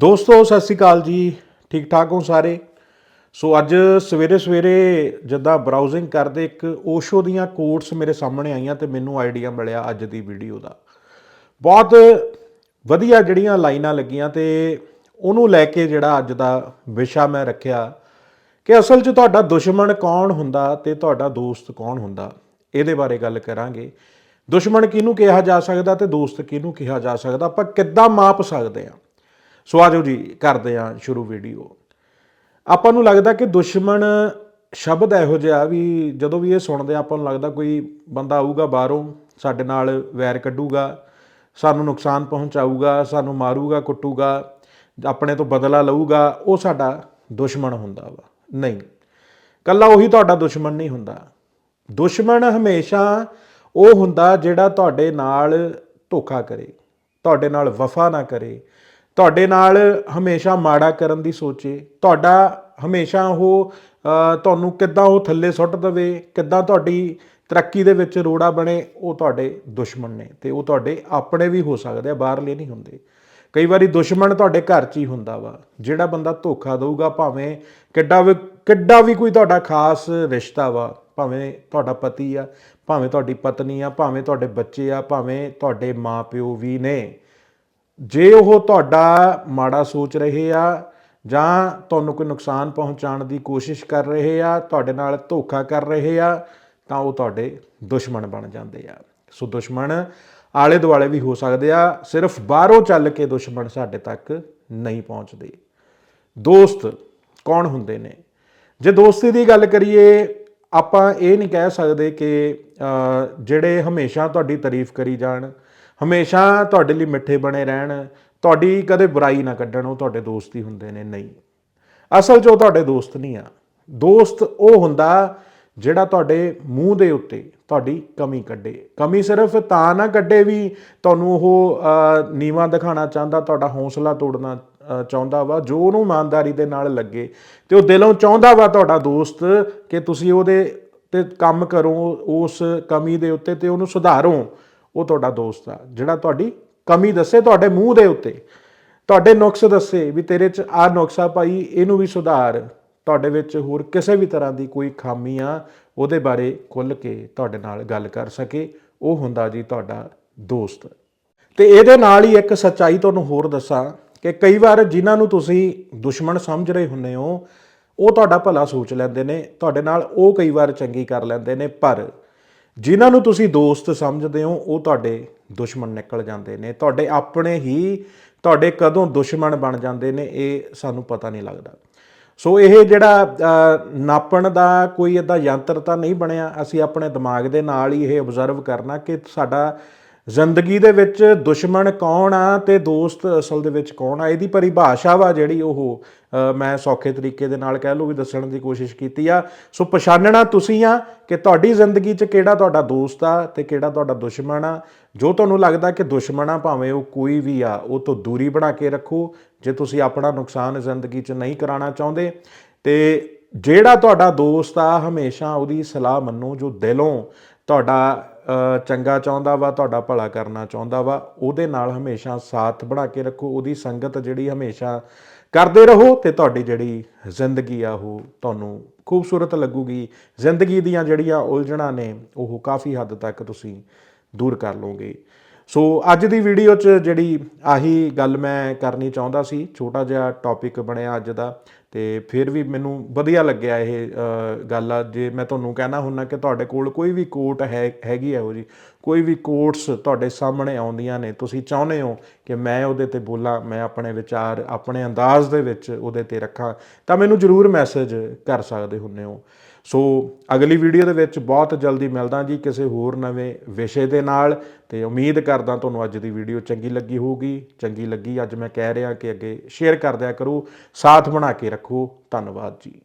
ਦੋਸਤੋ, ਸਤਿ ਸ਼੍ਰੀ ਅਕਾਲ ਜੀ। ਠੀਕ ਠਾਕ ਹੋ ਸਾਰੇ? ਸੋ ਅੱਜ ਸਵੇਰੇ ਸਵੇਰੇ ਜਦਾਂ ਬਰਾਊਜ਼ਿੰਗ ਕਰਦੇ, ਇੱਕ ਓਸ਼ੋ ਦੀਆਂ ਕੋਟਸ ਮੇਰੇ ਸਾਹਮਣੇ ਆਈਆਂ ਤੇ ਮੈਨੂੰ ਆਈਡੀਆ ਮਿਲਿਆ ਅੱਜ ਦੀ ਵੀਡੀਓ ਦਾ। ਬਹੁਤ ਵਧੀਆ ਜਿਹੜੀਆਂ ਲਾਈਨਾਂ ਲੱਗੀਆਂ ਤੇ ਉਹਨੂੰ ਲੈ ਕੇ ਜਿਹੜਾ ਅੱਜ ਦਾ ਵਿਸ਼ਾ ਮੈਂ ਰੱਖਿਆ ਕਿ ਅਸਲ 'ਚ ਤੁਹਾਡਾ ਦੁਸ਼ਮਣ ਕੌਣ ਹੁੰਦਾ ਤੇ ਤੁਹਾਡਾ ਦੋਸਤ ਕੌਣ ਹੁੰਦਾ, ਇਹਦੇ ਬਾਰੇ ਗੱਲ ਕਰਾਂਗੇ। ਦੁਸ਼ਮਣ ਕਿਹਨੂੰ ਕਿਹਾ ਜਾ ਸਕਦਾ ਤੇ ਦੋਸਤ ਕਿਹਨੂੰ ਕਿਹਾ ਜਾ ਸਕਦਾ, ਆਪਾਂ ਕਿੱਦਾਂ ਮਾਪ ਸਕਦੇ ਹਾਂ ਸੋ ਆਜੋ ਜੀ ਕਰਦੇ ਹਾਂ ਸ਼ੁਰੂ ਵੀਡੀਓ ਆਪਾਂ ਨੂੰ ਲੱਗਦਾ ਕਿ ਦੁਸ਼ਮਣ ਸ਼ਬਦ ਇਹੋ ਜਿਹਾ ਵੀ ਜਦੋਂ ਵੀ ਇਹ ਸੁਣਦੇ ਹਾਂ, ਆਪਾਂ ਨੂੰ ਲੱਗਦਾ ਕੋਈ ਬੰਦਾ ਆਊਗਾ ਬਾਹਰੋਂ ਸਾਡੇ ਨਾਲ ਵੈਰ ਕੱਢੂਗਾ ਸਾਨੂੰ ਨੁਕਸਾਨ ਪਹੁੰਚਾਊਗਾ ਸਾਨੂੰ ਮਾਰੂਗਾ ਕੁੱਟੂਗਾ ਆਪਣੇ ਤੋਂ ਬਦਲਾ ਲਊਗਾ ਉਹ ਸਾਡਾ ਦੁਸ਼ਮਣ ਹੁੰਦਾ ਵਾ। ਨਹੀਂ ਕੱਲਾ ਉਹੀ ਤੁਹਾਡਾ ਦੁਸ਼ਮਣ ਨਹੀਂ ਹੁੰਦਾ। ਦੁਸ਼ਮਣ ਹਮੇਸ਼ਾ ਉਹ ਹੁੰਦਾ ਜਿਹੜਾ ਤੁਹਾਡੇ ਨਾਲ ਧੋਖਾ ਕਰੇ ਤੁਹਾਡੇ ਨਾਲ ਵਫਾ ਨਾ ਕਰੇ ਤੁਹਾਡੇ ਨਾਲ ਹਮੇਸ਼ਾ ਮਾੜਾ ਕਰਨ ਦੀ ਸੋਚੇ। ਤੁਹਾਡਾ ਹਮੇਸ਼ਾ ਉਹ ਤੁਹਾਨੂੰ ਕਿੱਦਾਂ ਉਹ ਥੱਲੇ ਸੁੱਟ ਦੇਵੇ, ਕਿੱਦਾਂ ਤੁਹਾਡੀ ਤਰੱਕੀ ਦੇ ਵਿੱਚ ਰੋੜਾ ਬਣੇ, ਉਹ ਤੁਹਾਡੇ ਦੁਸ਼ਮਣ ਨੇ ਤੇ ਉਹ ਤੁਹਾਡੇ ਆਪਣੇ ਵੀ ਹੋ ਸਕਦੇ ਆ, ਬਾਹਰਲੇ ਨਹੀਂ ਹੁੰਦੇ। ਕਈ ਵਾਰੀ ਦੁਸ਼ਮਣ ਤੁਹਾਡੇ ਘਰ 'ਚ ਹੀ ਹੁੰਦਾ ਵਾ, ਜਿਹੜਾ ਬੰਦਾ ਧੋਖਾ ਦਊਗਾ, ਭਾਵੇਂ ਕਿੱਡਾ ਵੀ ਕਿੱਡਾ ਵੀ ਕੋਈ ਤੁਹਾਡਾ ਖਾਸ ਰਿਸ਼ਤਾ ਵਾ, ਭਾਵੇਂ ਤੁਹਾਡਾ ਪਤੀ ਆ, ਭਾਵੇਂ ਤੁਹਾਡੀ ਪਤਨੀ ਆ, ਭਾਵੇਂ ਤੁਹਾਡੇ ਬੱਚੇ ਆ, ਭਾਵੇਂ ਤੁਹਾਡੇ ਮਾਪਿਓ ਵੀ ਨੇ। ਜੇ ਉਹ ਤੁਹਾਡਾ ਮਾੜਾ ਸੋਚ ਰਹੇ ਆ ਜਾਂ ਤੁਹਾਨੂੰ ਕੋਈ ਨੁਕਸਾਨ ਪਹੁੰਚਾਉਣ ਦੀ ਕੋਸ਼ਿਸ਼ ਕਰ ਰਹੇ ਆ, ਤੁਹਾਡੇ ਨਾਲ ਧੋਖਾ ਕਰ ਰਹੇ ਆ, ਤਾਂ ਉਹ ਤੁਹਾਡੇ ਦੁਸ਼ਮਣ ਬਣ ਜਾਂਦੇ ਆ। ਸੋ ਦੁਸ਼ਮਣ ਆਲੇ ਦੁਆਲੇ ਵੀ ਹੋ ਸਕਦੇ ਆ, ਸਿਰਫ ਬਾਹਰੋਂ ਚੱਲ ਕੇ ਦੁਸ਼ਮਣ ਸਾਡੇ ਤੱਕ ਨਹੀਂ ਪਹੁੰਚਦੇ। ਦੋਸਤ ਕੌਣ ਹੁੰਦੇ ਨੇ? ਜੇ ਦੋਸਤੀ ਦੀ ਗੱਲ ਕਰੀਏ, ਆਪਾਂ ਇਹ ਨਹੀਂ ਕਹਿ ਸਕਦੇ ਕਿ ਜਿਹੜੇ ਹਮੇਸ਼ਾ ਤੁਹਾਡੀ ਤਾਰੀਫ ਕਰੀ ਜਾਣ ਹਮੇਸ਼ਾ ਤੁਹਾਡੇ ਲਈ ਮਿੱਠੇ ਬਣੇ ਰਹਿਣ ਤੁਹਾਡੀ ਕਦੇ ਬੁਰਾਈ ਨਾ ਕੱਢਣ ਉਹ ਤੁਹਾਡੇ ਦੋਸਤ ਹੀ ਹੁੰਦੇ ਨੇ ਨਹੀਂ। ਅਸਲ 'ਚ ਉਹ ਤੁਹਾਡੇ ਦੋਸਤ ਨਹੀਂ ਆ। ਦੋਸਤ ਉਹ ਹੁੰਦਾ ਜਿਹੜਾ ਤੁਹਾਡੇ ਮੂੰਹ ਦੇ ਉੱਤੇ ਤੁਹਾਡੀ ਕਮੀ ਕੱਢੇ। ਕਮੀ ਸਿਰਫ ਤਾਂ ਨਾ ਕੱਢੇ ਵੀ ਤੁਹਾਨੂੰ ਉਹ ਅਹ, ਨੀਵਾਂ ਦਿਖਾਣਾ ਚਾਹੁੰਦਾ ਤੁਹਾਡਾ ਹੌਸਲਾ ਤੋੜਨਾ ਚਾਹੁੰਦਾ ਵਾ ਜੋ ਉਹਨੂੰ ਇਮਾਨਦਾਰੀ ਦੇ ਨਾਲ ਲੱਗੇ। ਤੇ ਉਹ ਦਿਲੋਂ ਚਾਹੁੰਦਾ ਵਾ ਤੁਹਾਡਾ ਦੋਸਤ ਕਿ ਤੁਸੀਂ ਉਹਦੇ ਤੇ ਕੰਮ ਕਰੋ ਉਸ ਕਮੀ ਦੇ ਉੱਤੇ ਤੇ ਉਹਨੂੰ ਸੁਧਾਰੋ। ਉਹ ਤੁਹਾਡਾ ਦੋਸਤ ਆ, ਜਿਹੜਾ ਤੁਹਾਡੀ ਕਮੀ ਦੱਸੇ, ਤੁਹਾਡੇ ਮੂੰਹ ਦੇ ਉੱਤੇ। ਤੁਹਾਡੇ ਨੁਕਸ ਦੱਸੇ ਵੀ ਤੇਰੇ 'ਚ ਆ ਨੁਕਸਾ ਭਾਈ ਇਹਨੂੰ ਵੀ ਸੁਧਾਰ। ਤੁਹਾਡੇ ਵਿੱਚ ਹੋਰ ਕਿਸੇ ਵੀ ਤਰ੍ਹਾਂ ਦੀ ਕੋਈ ਖਾਮੀ ਆ, ਉਹਦੇ ਬਾਰੇ ਖੁੱਲ ਕੇ ਤੁਹਾਡੇ ਨਾਲ ਗੱਲ ਕਰ ਸਕੇ। ਉਹ ਹੁੰਦਾ ਜੀ ਤੁਹਾਡਾ ਦੋਸਤ। ਤੇ ਇਹਦੇ ਨਾਲ ਹੀ ਇੱਕ ਸੱਚਾਈ ਤੁਹਾਨੂੰ ਹੋਰ ਦੱਸਾਂ ਕਿ ਕਈ ਵਾਰ ਜਿਨ੍ਹਾਂ ਨੂੰ ਤੁਸੀਂ ਦੁਸ਼ਮਣ ਸਮਝ ਰਹੇ ਹੁੰਦੇ ਹੋ, ਉਹ ਤੁਹਾਡਾ ਭਲਾ ਸੋਚ ਲੈਂਦੇ ਨੇ, ਤੁਹਾਡੇ ਨਾਲ ਉਹ ਕਈ ਵਾਰ ਚੰਗੀ ਕਰ ਲੈਂਦੇ ਨੇ, ਪਰ ਜਿਨ੍ਹਾਂ ਨੂੰ ਤੁਸੀਂ ਦੋਸਤ ਸਮਝਦੇ ਹੋ, ਉਹ ਤੁਹਾਡੇ ਦੁਸ਼ਮਣ ਨਿਕਲ ਜਾਂਦੇ ਨੇ। ਤੁਹਾਡੇ ਆਪਣੇ ਹੀ, ਤੁਹਾਡੇ ਕਦੋਂ ਦੁਸ਼ਮਣ ਬਣ ਜਾਂਦੇ ਨੇ, ਇਹ ਸਾਨੂੰ ਪਤਾ ਨਹੀਂ ਲੱਗਦਾ। ਸੋ ਇਹ ਜਿਹੜਾ ਨਾਪਣ ਦਾ ਕੋਈ ਇਦਾਂ ਯੰਤਰ ਤਾਂ ਨਹੀਂ ਬਣਿਆ, ਅਸੀਂ ਆਪਣੇ ਦਿਮਾਗ ਦੇ ਨਾਲ ਹੀ ਇਹ ਆਬਜ਼ਰਵ ਕਰਨਾ ਕਿ ਸਾਡਾ ਜ਼ਿੰਦਗੀ ਦੇ ਵਿੱਚ ਦੁਸ਼ਮਣ ਕੌਣ ਆ ਤੇ ਦੋਸਤ ਅਸਲ ਦੇ ਵਿੱਚ ਕੌਣ ਆ? ਇਹਦੀ ਪਰਿਭਾਸ਼ਾ ਵਾ ਜਿਹੜੀ ਉਹ ਮੈਂ ਸੌਖੇ ਤਰੀਕੇ ਦੇ ਨਾਲ ਕਹਿ ਲਓ ਵੀ ਦੱਸਣ ਦੀ ਕੋਸ਼ਿਸ਼ ਕੀਤੀ ਆ। ਸੋ ਪਛਾਣਨਾ ਤੁਸੀਂ ਆ ਕਿ ਤੁਹਾਡੀ ਜ਼ਿੰਦਗੀ 'ਚ ਕਿਹੜਾ ਤੁਹਾਡਾ ਦੋਸਤ ਆ ਤੇ ਕਿਹੜਾ ਤੁਹਾਡਾ ਦੁਸ਼ਮਣ ਆ। ਜੋ ਤੁਹਾਨੂੰ ਲੱਗਦਾ ਕਿ ਦੁਸ਼ਮਣ ਆ ਭਾਵੇਂ ਉਹ ਕੋਈ ਵੀ ਆ, ਉਹ ਤੋਂ ਦੂਰੀ ਬਣਾ ਕੇ ਰੱਖੋ। ਜੇ ਤੁਸੀਂ ਆਪਣਾ ਨੁਕਸਾਨ ਜ਼ਿੰਦਗੀ 'ਚ ਨਹੀਂ ਕਰਾਉਣਾ ਚਾਹੁੰਦੇ ਤੇ ਜਿਹੜਾ ਤੁਹਾਡਾ ਦੋਸਤ ਆ, ਹਮੇਸ਼ਾ ਉਹਦੀ ਸਲਾਹ ਮੰਨੋ ਜੋ ਦਿਲੋਂ ਤੁਹਾਡਾ ਚੰਗਾ ਚਾਹੁੰਦਾ ਵਾ, ਤੁਹਾਡਾ ਭਲਾ ਕਰਨਾ ਚਾਹੁੰਦਾ ਵਾ, ਉਹਦੇ ਨਾਲ ਹਮੇਸ਼ਾ ਸਾਥ ਬਣਾ ਕੇ ਰੱਖੋ, ਉਹਦੀ ਸੰਗਤ ਜਿਹੜੀ ਹਮੇਸ਼ਾ ਕਰਦੇ ਰਹੋ ਤੇ ਤੁਹਾਡੀ ਜਿਹੜੀ ਜ਼ਿੰਦਗੀ ਆ, ਉਹ ਤੁਹਾਨੂੰ ਖੂਬਸੂਰਤ ਲੱਗੂਗੀ। ਜ਼ਿੰਦਗੀ ਦੀਆਂ ਜਿਹੜੀਆਂ ਉਲਝਣਾਂ ਨੇ, ਉਹ ਕਾਫੀ ਹੱਦ ਤੱਕ ਤੁਸੀਂ ਦੂਰ ਕਰ ਲਓਗੇ। ਸੋ ਅੱਜ ਦੀ ਵੀਡੀਓ 'ਚ ਜਿਹੜੀ ਆਹੀ ਗੱਲ ਮੈਂ ਕਰਨੀ ਚਾਹੁੰਦਾ ਸੀ, ਛੋਟਾ ਜਿਹਾ ਟੌਪਿਕ ਬਣਿਆ ਅੱਜ ਦਾ, ਤੇ ਫਿਰ ਵੀ ਮੈਨੂੰ ਵਧੀਆ ਲੱਗਿਆ ਇਹ ਗੱਲ ਆ। ਜੇ ਮੈਂ ਤੁਹਾਨੂੰ ਕਹਿਣਾ ਹੁੰਨਾ ਕਿ ਤੁਹਾਡੇ ਕੋਲ ਕੋਈ ਵੀ ਕੋਟ ਹੈ, ਹੈਗੀ ਹੈ ਉਹ ਜੀ ਕੋਈ ਵੀ ਕੋਟਸ ਤੁਹਾਡੇ ਸਾਹਮਣੇ ਆਉਂਦੀਆਂ ਨੇ, ਤੁਸੀਂ ਚਾਹੁੰਦੇ ਹੋ ਕਿ ਮੈਂ ਉਹਦੇ ਤੇ ਬੋਲਾਂ, ਮੈਂ ਆਪਣੇ ਵਿਚਾਰ, ਆਪਣੇ ਅੰਦਾਜ਼ ਦੇ ਵਿੱਚ ਉਹਦੇ ਤੇ ਰੱਖਾਂ, ਤਾਂ ਮੈਨੂੰ ਜਰੂਰ ਮੈਸੇਜ ਕਰ ਸਕਦੇ ਹੁੰਨੇ ਹੋ। ਸੋ ਅਗਲੀ ਵੀਡੀਓ ਦੇ ਵਿੱਚ ਬਹੁਤ ਜਲਦੀ ਮਿਲਦਾ ਜੀ ਕਿਸੇ ਹੋਰ ਨਵੇਂ ਵਿਸ਼ੇ ਦੇ ਨਾਲ, ਤੇ ਉਮੀਦ ਕਰਦਾ ਤੁਹਾਨੂੰ ਅੱਜ ਦੀ ਵੀਡੀਓ ਚੰਗੀ ਲੱਗੀ ਹੋਊਗੀ। ਚੰਗੀ ਲੱਗੀ ਅੱਜ ਮੈਂ ਕਹਿ ਰਿਹਾ ਕਿ ਅੱਗੇ ਸ਼ੇਅਰ ਕਰ ਦਿਆ ਕਰੋ, ਸਾਥ ਬਣਾ ਕੇ ਰੱਖੋ। ਧੰਨਵਾਦ ਜੀ।